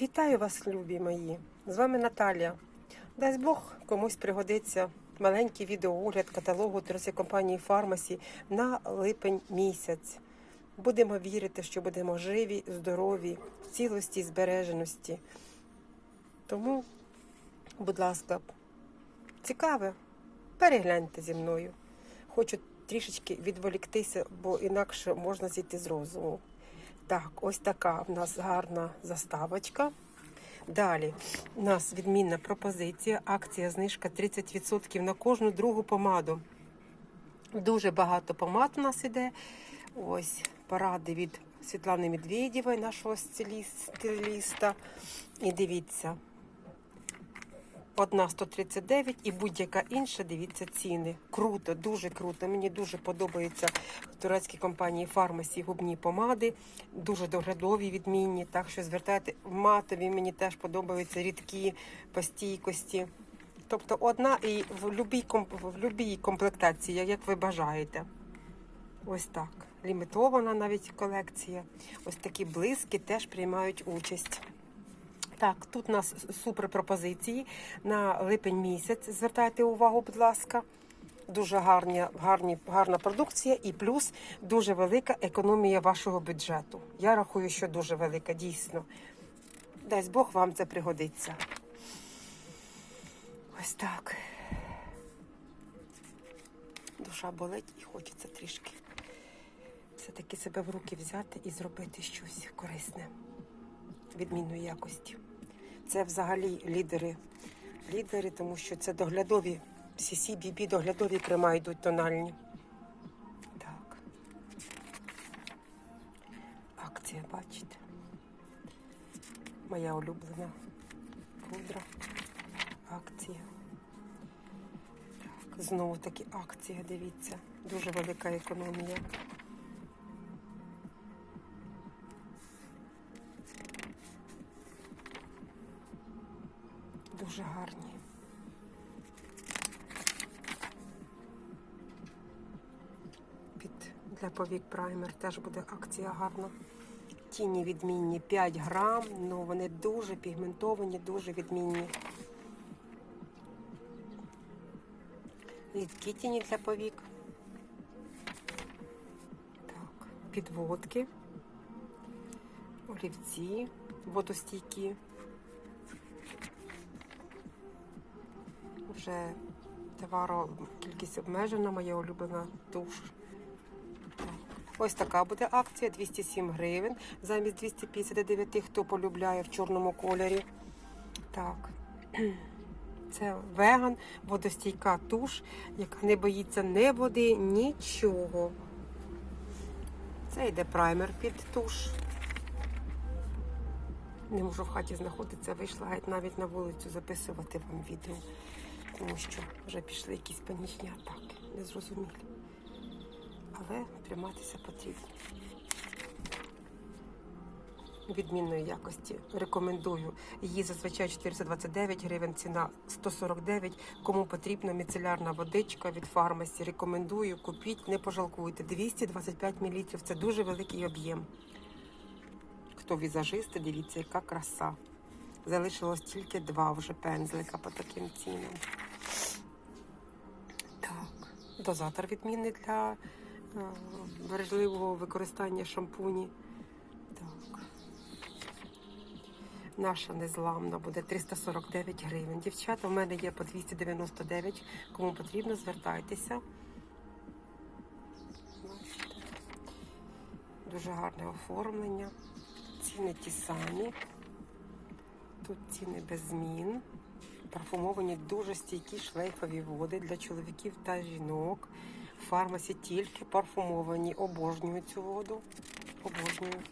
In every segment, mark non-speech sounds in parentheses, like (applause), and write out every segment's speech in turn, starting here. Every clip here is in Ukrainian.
Вітаю вас, любі мої! З вами Наталія. Дасть Бог комусь пригодиться маленький відеоогляд каталогу компанії Фармасі на липень місяць. Будемо вірити, що будемо живі, здорові, в цілості і збереженості. Тому, будь ласка, цікаве, перегляньте зі мною. Хочу трішечки відволіктися, бо інакше можна зійти з розуму. Так, ось така в нас гарна заставочка. Далі у нас відмінна пропозиція. Акція знижка 30% на кожну другу помаду. Дуже багато помад у нас іде. Ось поради від Світлани Медведєвої, нашого стиліста. І дивіться. Одна 139 і будь-яка інша, дивіться, ціни. Круто, дуже круто. Мені дуже подобаються в турецькій компанії Фармасі губні помади, дуже доглядові, відмінні. Так що звертайте матові, мені теж подобаються рідкі по стійкості. Тобто одна і в любій, в любій комплектації, як ви бажаєте. Ось так. Лімітована навіть колекція. Ось такі блиски теж приймають участь. Так, тут у нас супер пропозиції на липень місяць. Звертайте увагу, будь ласка. Дуже гарні, гарні, гарна продукція і плюс дуже велика економія вашого бюджету. Я рахую, що дуже велика, дійсно. Дасть Бог вам це пригодиться. Ось так. Душа болить і хочеться трішки все-таки себе в руки взяти і зробити щось корисне відмінної якості. Це взагалі лідери. Лідери, тому що це доглядові, CC, BB, доглядові крема йдуть тональні. Так. Акція, бачите. Моя улюблена пудра. Акція. Так, знову таки акція, дивіться. Дуже велика економія. Повік праймер теж буде акція гарна. Тіні відмінні 5 грам, ну вони дуже пігментовані, дуже відмінні. Рідкі тіні для повік. Так, підводки, олівці, водостійкі. вже товару кількість обмежена, моя улюблена туш. Ось така буде акція 207 гривень замість 259, хто полюбляє в чорному кольорі. Так, (clears throat) це веган, водостійка туш, яка не боїться ні води, нічого. Це йде праймер під туш. Не можу в хаті знаходитися, вийшла геть навіть на вулицю записувати вам відео тому що вже пішли якісь панічні атаки, незрозумілі. Але триматися потрібно. Відмінної якості рекомендую. Її зазвичай 429 гривень, ціна 149. Кому потрібна міцелярна водичка від фармасі. Рекомендую, купіть, не пожалкуйте. 225 мл це дуже великий об'єм. Хто візажисти, дивіться, яка краса. Залишилось тільки два вже пензлика по таким цінам. Так, дозатор відмінний для бережливого використання шампуні. Так. Наша незламна буде 349 гривень. Дівчата, в мене є по 299. Кому потрібно, звертайтеся. Дуже гарне оформлення. Ціни ті самі. Тут ціни без змін. Парфумовані дуже стійкі шлейфові води для чоловіків та жінок. В фармасі тільки парфумовані. Обожнюю цю воду. Обожнюю.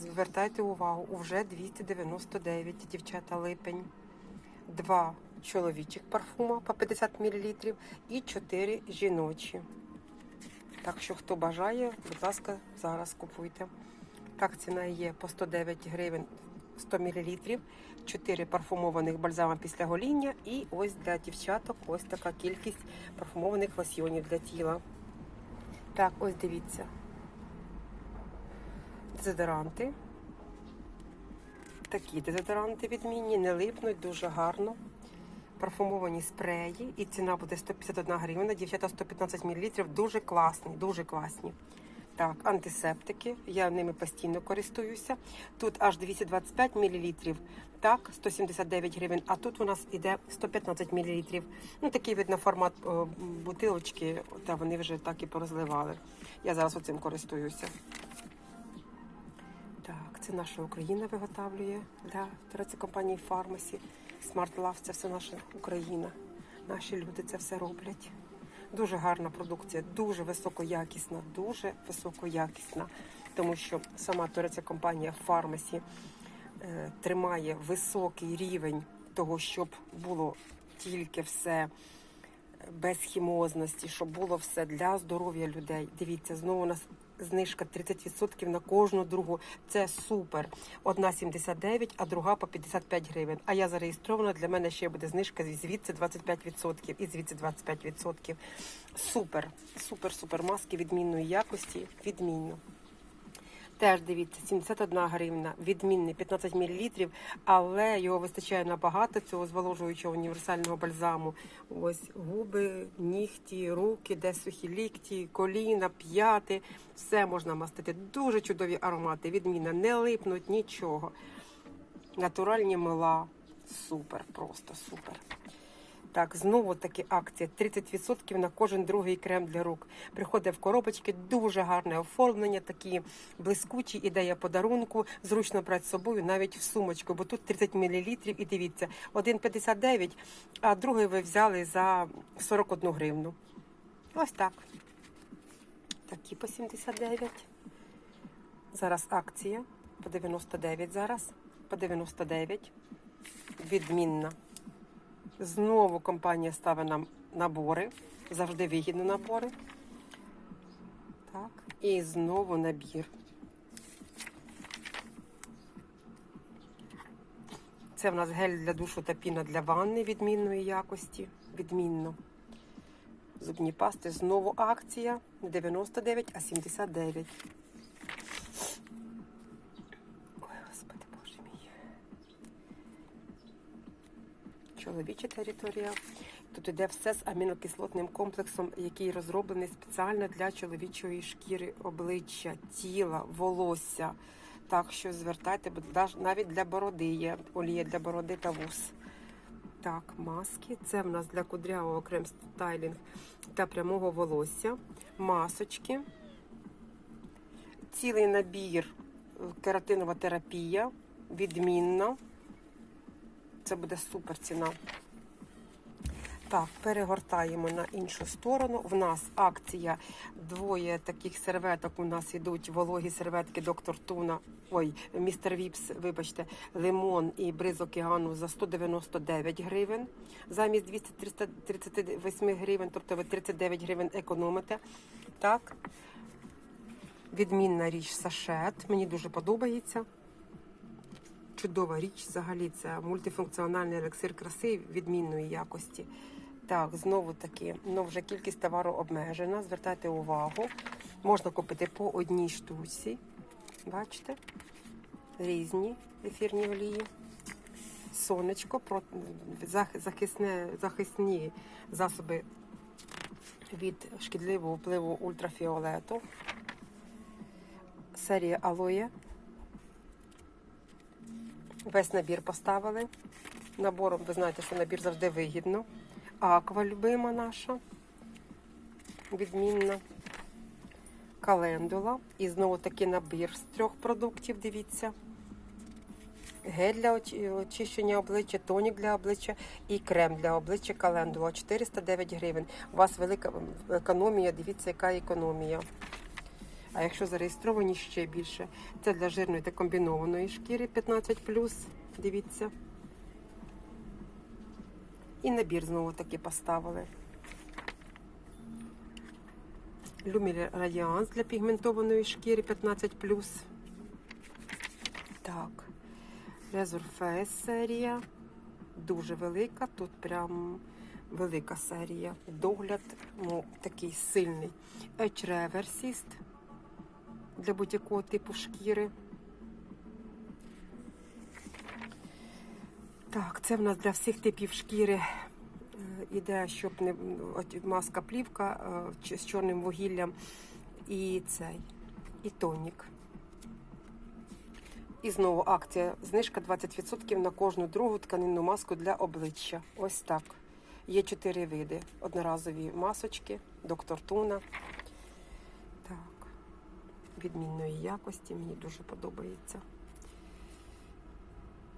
Звертайте увагу, уже 299 дівчата липень. Два чоловічих парфума по 50 мл і 4 жіночі. Так що, хто бажає, будь ласка, зараз купуйте. Так, ціна є по 109 гривень 100 мл, 4 парфумованих бальзама після гоління. І ось для дівчаток ось така кількість парфумованих лосьйонів для тіла. Так, ось дивіться. Дезодоранти. такі дезодоранти відмінні, не липнуть, дуже гарно. Парфумовані спреї, і ціна буде 151 гривна, дівчата 115 мл, дуже класні, дуже класні. Так, антисептики, я ними постійно користуюся. Тут аж 225 мл, так, 179 гривень, а тут у нас іде 115 мл. Ну, такий видно формат о, бутилочки, та вони вже так і порозливали. Я зараз оцим користуюся. Так, це наша Україна виготовлює для торгової компанії Фармасі. Smart Love – це все наша Україна. Наші люди це все роблять. Дуже гарна продукція, дуже високоякісна, дуже високоякісна, тому що сама турецька компанія Фармасі е, тримає високий рівень того, щоб було тільки все без хімозності, щоб було все для здоров'я людей. Дивіться, знову у нас знижка 30% на кожну другу. Це супер. Одна 79, а друга по 55 гривень. А я зареєстрована. Для мене ще буде знижка звідси 25% і звідси 25%. Супер, супер, супер маски відмінної якості. Відмінно. Теж дивіться, 71 гривна, відмінний 15 мл, але його вистачає набагато цього зволожуючого універсального бальзаму. Ось губи, нігті, руки, де сухі лікті, коліна, п'яти. Все можна мастити. Дуже чудові аромати. Відмінна, не липнуть нічого. Натуральні мила. Супер, просто супер. Так, знову таки акція. 30% на кожен другий крем для рук. Приходить в коробочки, дуже гарне оформлення, такі блискучі, ідея подарунку. Зручно брати з собою навіть в сумочку, бо тут 30 мл і дивіться, 1,59, а другий ви взяли за 41 гривну. Ось так. Такі по 79. Зараз акція. По 99 зараз. По 99. Відмінна. Знову компанія ставить нам набори. Завжди вигідні набори. Так. І знову набір. Це в нас гель для душу та піна для ванни відмінної якості. Відмінно. Зубні пасти. Знову акція. Не 99, а 79. Чоловіча територія. Тут іде все з амінокислотним комплексом, який розроблений спеціально для чоловічої шкіри, обличчя, тіла, волосся. Так що звертайте, навіть для бороди є олія для бороди та вус. Так, маски. Це в нас для кудрявого крем стайлінг та прямого волосся. Масочки. Цілий набір е, кератинова терапія. Відмінна. Це буде супер ціна. Так, перегортаємо на іншу сторону. В нас акція двоє таких серветок. У нас йдуть вологі серветки доктор Туна. Ой, містер Віпс, вибачте, лимон і бриз океану за 199 гривень. Замість 238 гривень, тобто ви 39 гривень економите. Так. Відмінна річ сашет. Мені дуже подобається чудова річ взагалі. Це мультифункціональний елексир краси відмінної якості. Так, знову таки, ну вже кількість товару обмежена. Звертайте увагу. Можна купити по одній штуці. Бачите? Різні ефірні олії. Сонечко, захисне, захисні засоби від шкідливого впливу ультрафіолету. Серія алоє. Весь набір поставили. Набором, ви знаєте, що набір завжди вигідно. Аква любима наша. Відмінна. Календула. І знову таки набір з трьох продуктів, дивіться. Гель для очищення обличчя, тонік для обличчя і крем для обличчя календула. 409 гривень. У вас велика економія, дивіться, яка економія. А якщо зареєстровані ще більше, це для жирної та комбінованої шкіри 15 дивіться. І набір знову таки поставили. Люмілі Радіанс для пігментованої шкіри 15 Так. Resurface серія. Дуже велика. Тут прям велика серія. Догляд ну, такий сильний. Edge Reversist для будь-якого типу шкіри. Так, це в нас для всіх типів шкіри е, іде, щоб не маска плівка е, з чорним вугіллям і цей, і тонік. І знову акція. Знижка 20% на кожну другу тканинну маску для обличчя. Ось так. Є чотири види. Одноразові масочки, доктор Туна. Відмінної якості. Мені дуже подобається.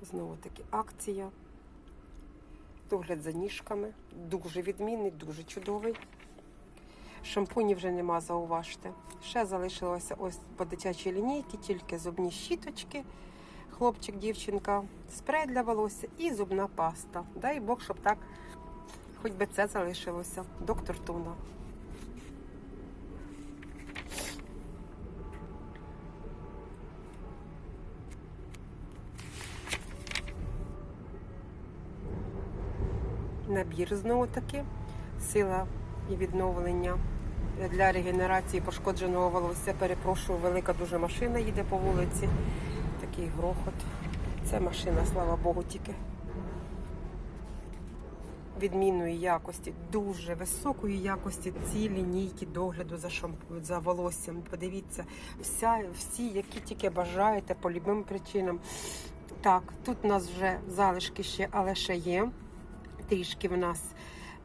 Знову таки акція. Догляд за ніжками. Дуже відмінний, дуже чудовий. Шампунів вже нема, зауважте. Ще залишилося ось по дитячій лінійці, тільки зубні щіточки, хлопчик, дівчинка, спрей для волосся і зубна паста. Дай Бог, щоб так, хоч би це залишилося. Доктор Туна. Набір знову таки. Сила і відновлення для регенерації пошкодженого волосся. Перепрошую, велика дуже машина їде по вулиці. Такий грохот. Це машина, слава Богу, тільки відмінної якості, дуже високої якості ці лінійки догляду за шампунь, за волоссям. Подивіться, вся, всі, які тільки бажаєте по любим причинам. Так, тут у нас вже залишки ще, але ще є. Трішки в нас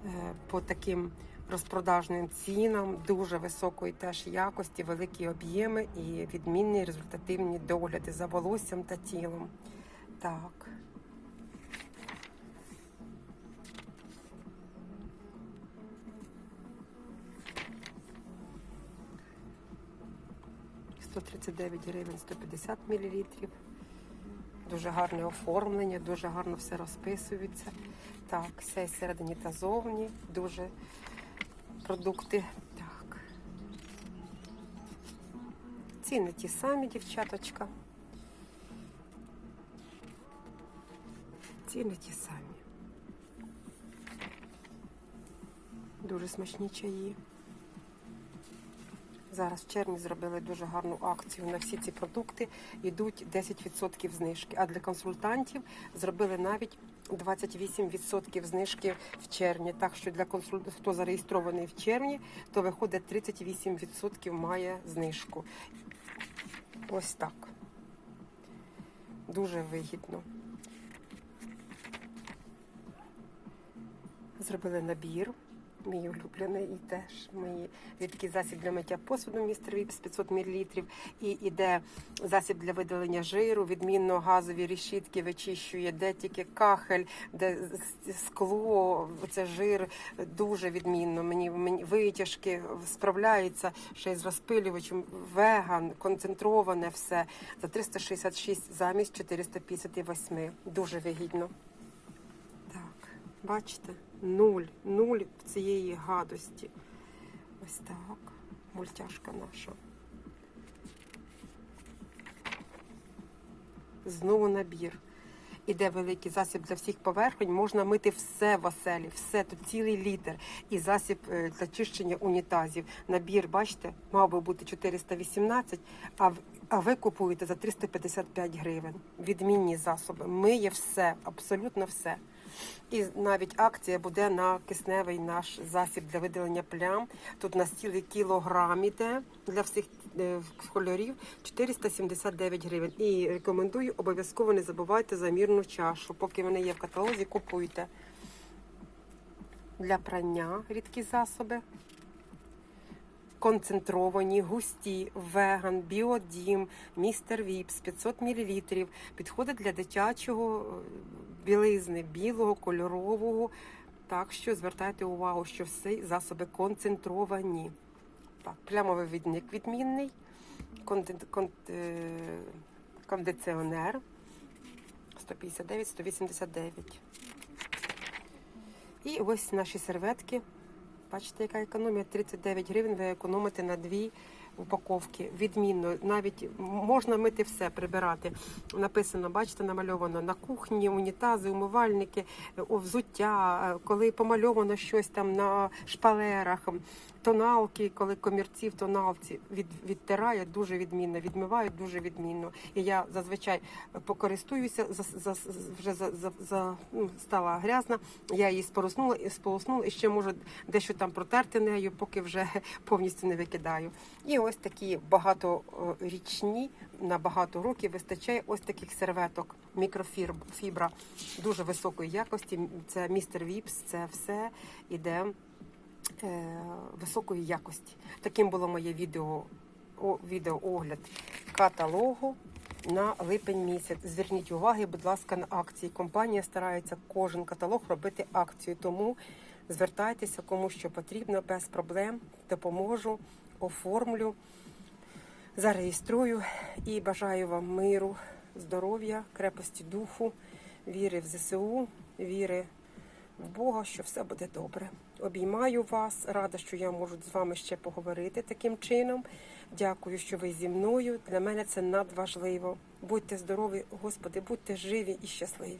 е, по таким розпродажним цінам, дуже високої теж якості, великі об'єми і відмінні результативні догляди за волоссям та тілом. Так. Сто тридцять дев'ять гривень 150 мілілітрів. Дуже гарне оформлення, дуже гарно все розписується. Так, все і та зовні. Дуже продукти. Так. Ціни ті самі, дівчаточка. Ціни ті самі. Дуже смачні чаї. Зараз в червні зробили дуже гарну акцію на всі ці продукти. Йдуть 10% знижки. А для консультантів зробили навіть 28% знижки в червні. Так що для консультантів, хто зареєстрований в червні, то виходить 38% має знижку. Ось так. Дуже вигідно. Зробили набір. Мій улюблений і теж мій рідкий засіб для миття посуду містер Віпс 500 мл. І іде засіб для видалення жиру, відмінно газові решітки вичищує, де тільки кахель, де скло, це жир дуже відмінно. Мені, мені витяжки справляється ще й з розпилювачем, веган, концентроване все за 366 замість 458. Дуже вигідно. Так, бачите? Нуль, нуль цієї гадості. Ось так. Мультяшка наша. Знову набір. Іде великий засіб для всіх поверхонь. Можна мити все в оселі, все тут цілий літр. І засіб е, для чищення унітазів. Набір, бачите, мав би бути 418, а а ви купуєте за 355 гривень. Відмінні засоби. Миє все, абсолютно все. І навіть акція буде на кисневий наш засіб для видалення плям. Тут на цілий кілограм іде для всіх е, кольорів 479 гривень. І рекомендую обов'язково не забувайте за мірну чашу. Поки вони є в каталозі, купуйте. Для прання рідкі засоби. Концентровані, густі, веган, біодім, містер Віпс 500 мл. Підходить для дитячого білизни, білого, кольорового. Так що звертайте увагу, що всі засоби концентровані. Так, плямовий відник відмінний, е, кондиціонер 159-189. І ось наші серветки. Бачите, яка економія? 39 гривень ви економите на дві упаковки. Відмінно, навіть можна мити все, прибирати. Написано, бачите, намальовано на кухні, унітази, умивальники, взуття, е, коли помальовано щось там на шпалерах, тоналки, коли комірці в тоналці від, відтирають дуже відмінно, відмивають дуже відмінно. І я зазвичай покористуюся, за, за, вже за, за, за, ну, стала грязна, я її сполоснула, і сполоснула, і ще можу дещо там протерти нею, поки вже (laughs) повністю не викидаю. І ось такі багаторічні, на багато років вистачає ось таких серветок, мікрофібра дуже високої якості. Це містер Віпс, це все іде е, високої якості. Таким було моє відео, о, відеоогляд каталогу на липень місяць. Зверніть уваги, будь ласка, на акції. Компанія старається кожен каталог робити акцію. Тому звертайтеся кому що потрібно, без проблем. Допоможу, оформлю, зареєструю і бажаю вам миру, здоров'я, крепості духу, віри в ЗСУ, віри в Бога, що все буде добре. Обіймаю вас, рада, що я можу з вами ще поговорити таким чином. Дякую, що ви зі мною. Для мене це надважливо. Будьте здорові, Господи, будьте живі і щасливі.